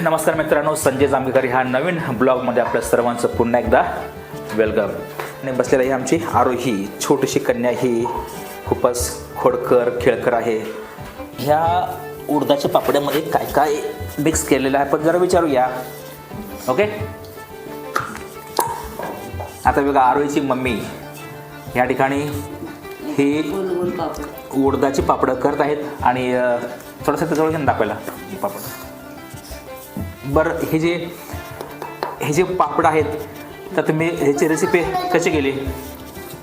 नमस्कार मित्रांनो संजय जांभेकर ह्या नवीन ब्लॉगमध्ये आपल्या सर्वांचं पुन्हा एकदा वेलकम आणि बसलेली आहे आमची आरोही छोटीशी कन्या ही खूपच खोडकर खेळकर आहे. ह्या उडदाच्या पापड्यामध्ये काय काय मिक्स केलेलं आहे आपण जरा विचारूया. ओके आता बघा आरोहीची मम्मी या ठिकाणी ही उडदाची पापडं करत आहेत आणि थोडंसं त्याच्यावर घेऊन दाखवायला. पापड. बरं हे जे हे जे पापड आहेत तर तुम्ही ह्याची रेसिपी कशी केली?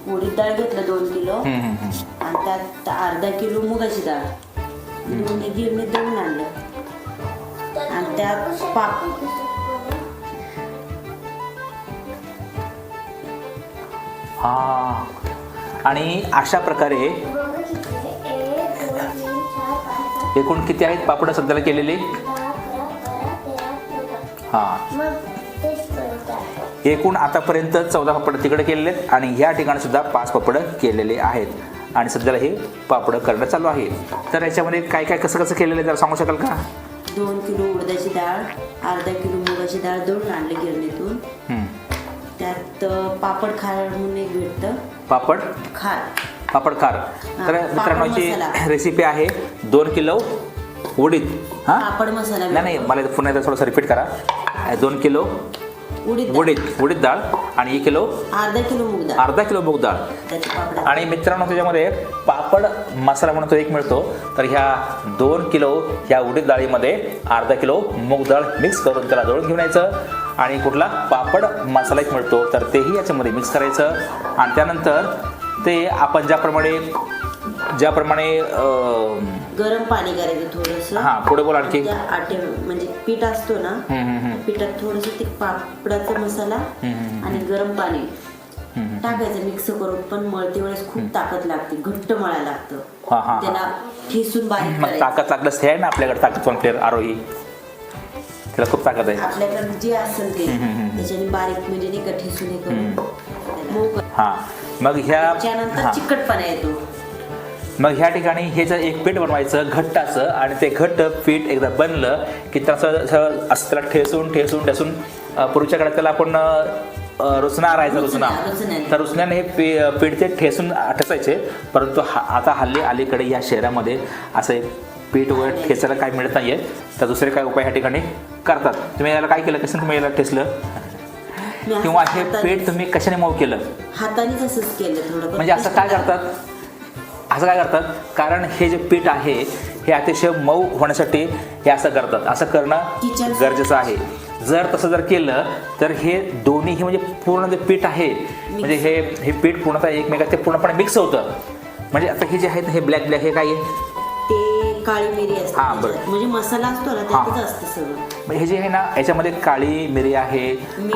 उडीद डाळ घेतलं दोन किलो. हम्म, हम्म, हम्म. आणि त्यात अर्धा किलो मुगाची डाळ. दोन्ही गिरणी दळून आणलं. आणि त्यात पाप हा. आणि अशा प्रकारे एकूण किती आहेत पापड सध्याला केलेली? हां. एकूण आतापर्यंत चौदा पापड तिकडे केलेले आहेत आणि ह्या ठिकाणी सुद्धा पाच पापड केलेले आहेत. आणि सध्याला हे पापड करणं चालू आहे. तर याच्यामध्ये काय काय कसं कसं केलेलं आहे जरा सांगू शकाल का? दोन किलो उडदाची डाळ अर्धा किलो मुगाची डाळ दळून आणली गिरणीतून. त्यात अं, पापड खार म्हणून एक भेटतं. पापड? खार. पापड खार. तर मित्रांनो मसाला. याची रेसिपी आहे दोन किलो उडीद हां? पापड मसाला नाही नाही. मला पुन्हा एकदा थोडंसं रिपीट करा. दोन किलो उडीद. उडीद उडीद डाळ आणि एक किलो अर्धा किलो मूग डाळ अर्धा किलो मूग डाळ आणि मित्रांनो त्याच्यामध्ये पापड मसाला म्हणून तो एक मिळतो. तर ह्या दोन किलो ह्या उडीद डाळीमध्ये अर्धा किलो मूग डाळ मिक्स करून त्याला दळून घेऊन यायचं. आणि कुठला? पापड मसाला एक मिळतो. तर तेही याच्यामध्ये मिक्स करायचं. आणि त्यानंतर ते आपण ज्याप्रमाणे ज्याप्रमाणे गरम पाणी करायचं थोडस. हां पुढे बोला आणखी. त्या आटे म्हणजे पीठ असतो ना. पिठात थोडस ते पापडाचा मसाला आणि गरम पाणी. टाकायचं मिक्स करून पण मळते वेळेस खूप ताकद लागते घट्ट मळायला लागतं. हा, हा. त्याला ठेसून बारीक ताकद लागलंच हे आहे ना आपल्याकडे ताकद वन प्लेअर आरोही त्याला खूप ताकद आहे. आपल्याकडे जे असेल ते. त्याच्याने बारीक म्हणजे नाही का ठेसून हे करून हां. मग ह्या चिकटपणा येतो. मग ह्या ठिकाणी हे जर एक पीठ बनवायचं घट्ट असं आणि ते घट्ट पीठ एकदा बनलं की तसं असं त्याला ठेसून ठेसून ठेसून पूर्वीच्या काळात त्याला आपण रुचना राहायचा रुचना. तर रुचण्याने हे पी पीठ ते ठेसून ठेचायचे परंतु हा आता हल्ली अलीकडे या शहरामध्ये असं एक पीठ वर ठेचायला काय मिळत नाहीये. तर दुसरे काय उपाय ह्या ठिकाणी करतात. तुम्ही याला काय केलं? कसं तुम्ही याला ठेसलं किंवा हे पीठ तुम्ही कशाने मऊ केलं? हाताने म्हणजे असं काय करतात? असं काय करतात? कारण हे जे पीठ आहे हे अतिशय मऊ होण्यासाठी हे असं करतात. असं करणं गरजेचं आहे. जर तसं जर केलं तर हे दोन्हीही म्हणजे पूर्ण जे पीठ आहे म्हणजे हे हे पीठ पूर्णतः एकमेकात ते पूर्णपणे मिक्स होतं. म्हणजे आता हे जे आहे ना, हे ब्लॅक ब्लॅक हे काय आहे? ते काळी मिरी हां, बरं. म्हणजे मसाला असतो ना हां. त्यातच असतं सगळं. म्हणजे हे जे आहे ना याच्यामध्ये काळी मिरी आहे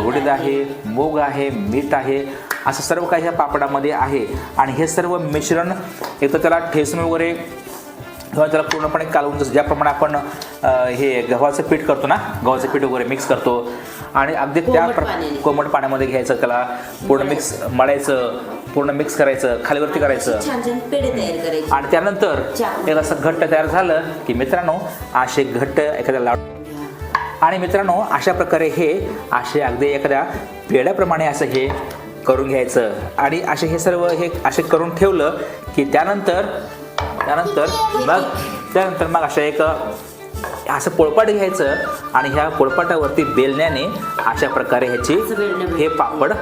उडीद. आहे मूग आहे मीठ आहे. असं सर्व काही ह्या पापडामध्ये आहे. आणि हे सर्व मिश्रण एक तर त्याला ठेसून वगैरे किंवा त्याला पूर्णपणे कालवून जसं ज्याप्रमाणे आपण हे गव्हाचं पीठ करतो ना गव्हाचं पीठ वगैरे मिक्स करतो. आणि अगदी त्या कोमट पाण्यामध्ये घ्यायचं त्याला पूर्ण मिक्स मळायचं पूर्ण मिक्स करायचं खालीवरती करायचं. आणि त्यानंतर. एक असं घट्ट तयार झालं की मित्रांनो असे घट्ट एखाद्या लाडू आणि मित्रांनो अशा प्रकारे हे असे अगदी एखाद्या पेड्याप्रमाणे असं हे करून घ्यायचं. आणि असे हे सर्व हे असे करून ठेवलं की त्यानंतर त्यानंतर मग त्यानंतर मग अशा एक असं पोळपाट घ्यायचं आणि ह्या पोळपाटावरती बेलण्याने अशा प्रकारे ह्याची हे पापड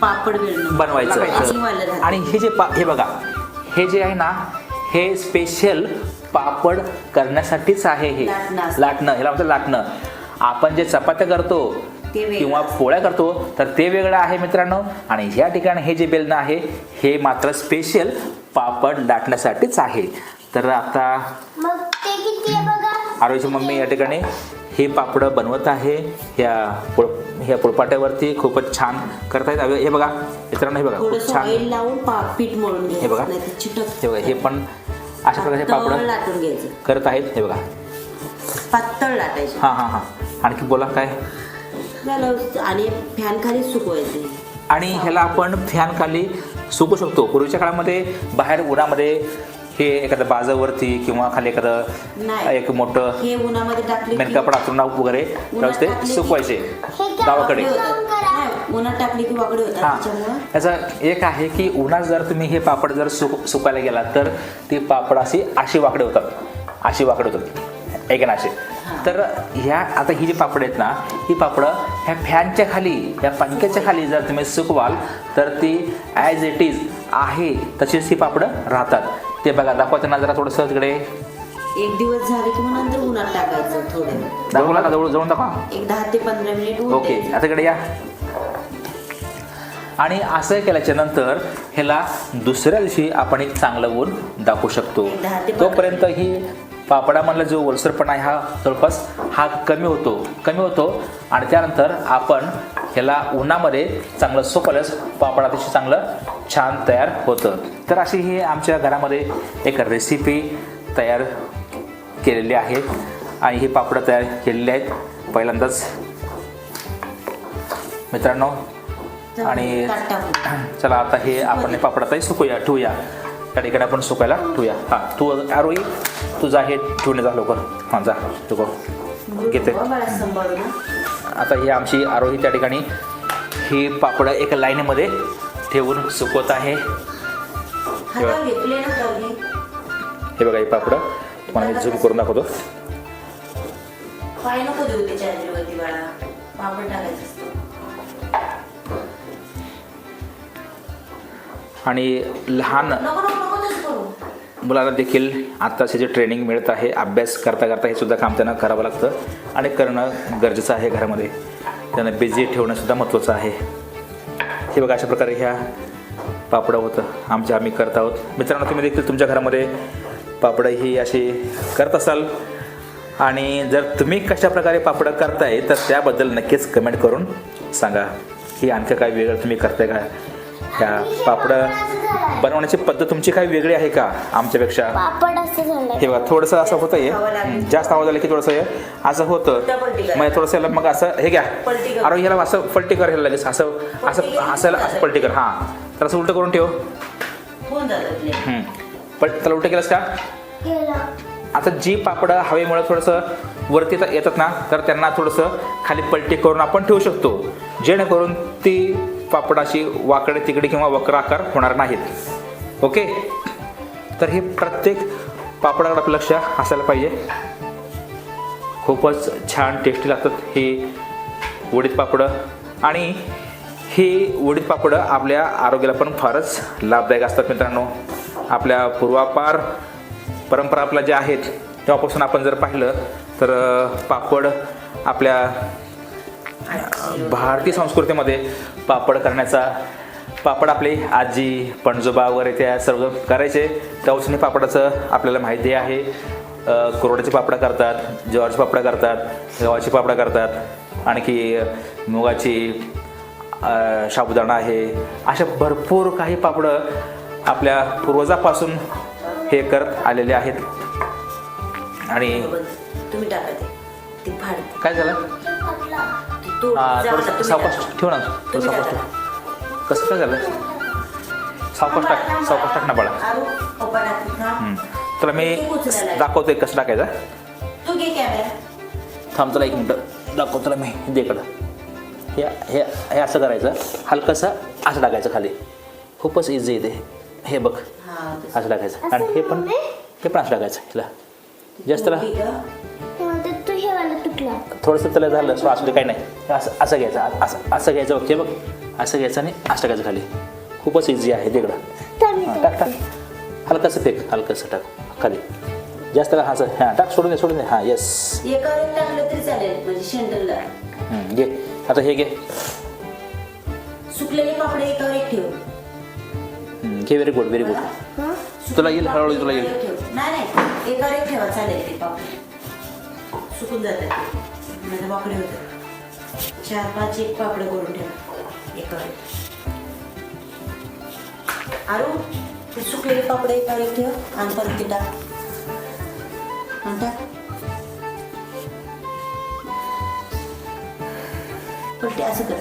पापड बनवायचं. आणि हे जे पा हे बघा हे जे आहे ना हे स्पेशल पापड करण्यासाठीच आहे हे. लाटणं ह्याला म्हणतात लाटणं. आपण जे चपात्या करतो किंवा. पोळ्या करतो तर ते वेगळं आहे मित्रांनो. आणि ह्या ठिकाणी हे जे बेलणं आहे हे मात्र स्पेशल पापड लाटण्यासाठीच आहे. तर आता मग ते किती आहे बघा? आरोग्याची मम्मी या ठिकाणी हे पापडं बनवत आहे. ह्या पोळ ह्या पोळपाट्यावरती खूपच छान करतायत अगं हे बघा मित्रांनो हे बघा खूप छान. ऑइल लावून पा- पीठ मळून हे बघा. हे बघा हे पण अशा प्रकारे पातळ पापड करत आहेत. हे बघा. पातळ लाटायचे. हां हां हां. आणखी बोला काय? आणि फॅन खाली सुकवायचे आणि ह्याला आपण फॅन खाली सुकू शकतो. पूर्वीच्या काळामध्ये बाहेर उन्हामध्ये हे एखाद्या बाजावरती किंवा खाली एखादं. एक मोठं हे उन्हामध्ये टाकले मेन कपडा अंथरून वगैरे ते सुकवायचे गावाकडे. उन्हात टाकले की वाकडे हा. होतात त्याच्यामुळं. याचा एक आहे की उन्हात जर तुम्ही हे पापड जर सुक सुकायला गेला तर ती पापड अशी अशी वाकडे होतात. अशी वाकडे होतात. ऐक ना असे तर ह्या आता ही जी पापड आहेत ना ही पापडं ह्या फॅनच्या खाली ह्या पंख्याच्या खाली जर तुम्ही सुकवाल तर ती ॲज इट इज आहे तशीच ही पापडं राहतात. ते बघा दाखवा त्यांना जरा थोडंसं तिकडे. एक दिवस झाले की नंतर उन्हात टाकायचं थोडं. दाखवला का जवळ जवळ दाखवा. एक दहा ते पंधरा मिनिट ओके. आता इकडे या. आणि असं केल्याच्या ह्याला दुसऱ्या दिवशी आपण एक चांगलं ऊन दाखवू शकतो. तोपर्यंत ही पापडामधला जो ओलसरपणा आहे हा जवळपास हा कमी होतो कमी होतो. आणि त्यानंतर आपण ह्याला उन्हामध्ये चांगलं सुकवल्यास पापड अतिशय चांगलं छान तयार होतं. तर अशी ही आमच्या घरामध्ये एक रेसिपी तयार केलेली आहे. आणि ही पापडं तयार केलेली आहेत. पहिल्यांदाच. मित्रांनो तर आणि. चला आता हे आपण हे पापड आता सुकूया ठेवूया. त्या ठिकाणी आपण सुकायला ठेवूया. हां तू आरोही तू जा हे ठेवून जा लवकर. हां जा तू घेते. आता ही आमची आरोही त्या ठिकाणी ही पापडं एका लाईनीमध्ये ठेवून सुकवत आहे. हे बघा ही पापडं. तुम्हाला मी झूम करून दाखवतो. पाय नको देऊ त्याच्या पापड टाकायचं आणि लहान मुलाला मुलांना देखील आत्ताचे जे ट्रेनिंग मिळत आहे अभ्यास करता करता हे सुद्धा काम त्यांना करावं लागतं आणि करणं गरजेचं आहे घरामध्ये. त्यांना बिझी ठेवणंसुद्धा महत्त्वाचं आहे. हे बघा अशा प्रकारे ह्या पापडं होतं. आमच्या आम्ही करत आहोत. मित्रांनो तुम्ही देखील तुमच्या घरामध्ये पापडं ही अशी करत असाल. आणि जर तुम्ही कशा प्रकारे पापडं करताय तर त्याबद्दल नक्कीच कमेंट करून सांगा. की आणखी काय वेगळं तुम्ही करताय का? ह्या पापडं बनवण्याची पद्धत तुमची काही वेगळी आहे का आमच्यापेक्षा? पापड असं झालं. हे बघा थोडंसं असं होतं हे. जास्त आवाज आला की थोडंसं हे. असं होतं. मग थोडंसं याला मग असं हे घ्या. पलटी कर. अरे ह्याला असं पलटी कर ह्याला लगेच असं असं पलटी कर. असायला असं पलटी कर हां. तर असं उलटं करून ठेव. पण त्याला उलटं केलंस का? केलं. आता जी पापडं हवेमुळे थोडंसं वरती येतात ना तर त्यांना थोडंसं खाली पलटी करून आपण ठेवू शकतो. जेणेकरून ती पापडाशी वाकडे तिकडे किंवा वक्र आकार होणार नाहीत. ओके? तर हे प्रत्येक पापडाकडे आपलं लक्ष असायला पाहिजे. खूपच छान टेस्टी लागतात हे उडीद पापडं. आणि हे उडीद पापडं आपल्या आरोग्याला पण फारच लाभदायक असतात मित्रांनो. आपल्या पूर्वापार परंपरा आपल्या ज्या आहेत तेव्हापासून आपण जर पाहिलं तर पापड आपल्या भारतीय संस्कृतीमध्ये पापड करण्याचा पापड आपले आजी पणजोबा वगैरे त्या सर्व करायचे. त्यापासून पापडाचं आपल्याला माहिती आहे. अ, कुरवड्याचे पापडं करतात ज्वारीचे पापडं करतात गव्हाची पापडं करतात आणखी मुगाची साबुदाणा आहे. अशा भरपूर काही पापडं आपल्या पूर्वजापासून हे करत आलेले आहेत. आणि तुम्ही टाकायचे ते काय झालं ती तोड. हा ना, तुम्ही सावकाश टाका. ठेव ना थोडं तुम्ही सावकाश टाका. ठेव कसं काय झालं सावकाश टाक सावकाश टाक ना बाळा आरू, पप्पा टाक. हम्म. तुला मी. दाखवतोय कसं टाकायचं तू घे कॅमेरा थांब तुला एक मिनटं दाखव तुला मी दे इकडं हे हे हे असं करायचं हलकंसं असं टाकायचं खाली खूपच इझी आहे ते हे बघ हा तसं. असं टाकायचं आणि हे पण हे पण असं टाकायचं हिला जास्त मोठी का? थोडंसं त्याला झालं सो असं काही नाही. असं असं घ्यायचं असं असं घ्यायचं हे बघ. असं घ्यायचं आणि असं टाकायचं खाली. खूपच इझी आहे तिकडं हां टाक टाक हलकंसं फेक हलकंसं टाक. खाली. जास्त का हां हां टाक सोडून दे सोडून दे. हां येस म्हणजे घे. आता हे घे. सुकलेले एकावर एक ठेव. घे व्हेरी गुड व्हेरी गुड? तुला येईल हळूहळू तुला येईल. नाही नाही. एकावर एक ठेवा चालेल ते पापड. सुकून जातात ते म्हणजे वाकडे होतात चार पाच एक पापडं करून ठेवा. एकावर आरू ते सुकलेले पापड एकावर ठेव आणि परत ते टाक. आणि टाक. पण ते असं कर.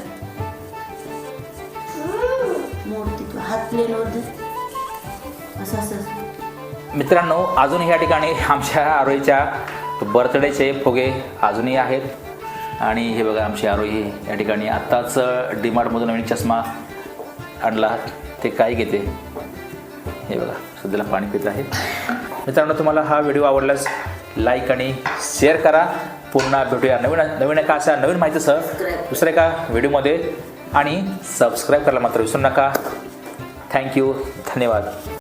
मोड हात प्लेनवर धर असं असं. मित्रांनो अजूनही या ठिकाणी आमच्या तर बर्थडेचे फुगे अजूनही आहेत. आणि हे बघा आमची आरोही या ठिकाणी आत्ताच डीमार्टमधून नवीन चष्मा आणला. ते काय घेते? हे बघा सध्याला पाणी पित आहे. मित्रांनो तुम्हाला हा व्हिडिओ आवडल्यास लाईक आणि शेअर करा. पुन्हा भेटूया नवीन नवीन एका अशा नवीन माहितीसह दुसऱ्या एका व्हिडिओमध्ये. आणि सबस्क्राईब करायला मात्र विसरू नका. थँक्यू धन्यवाद.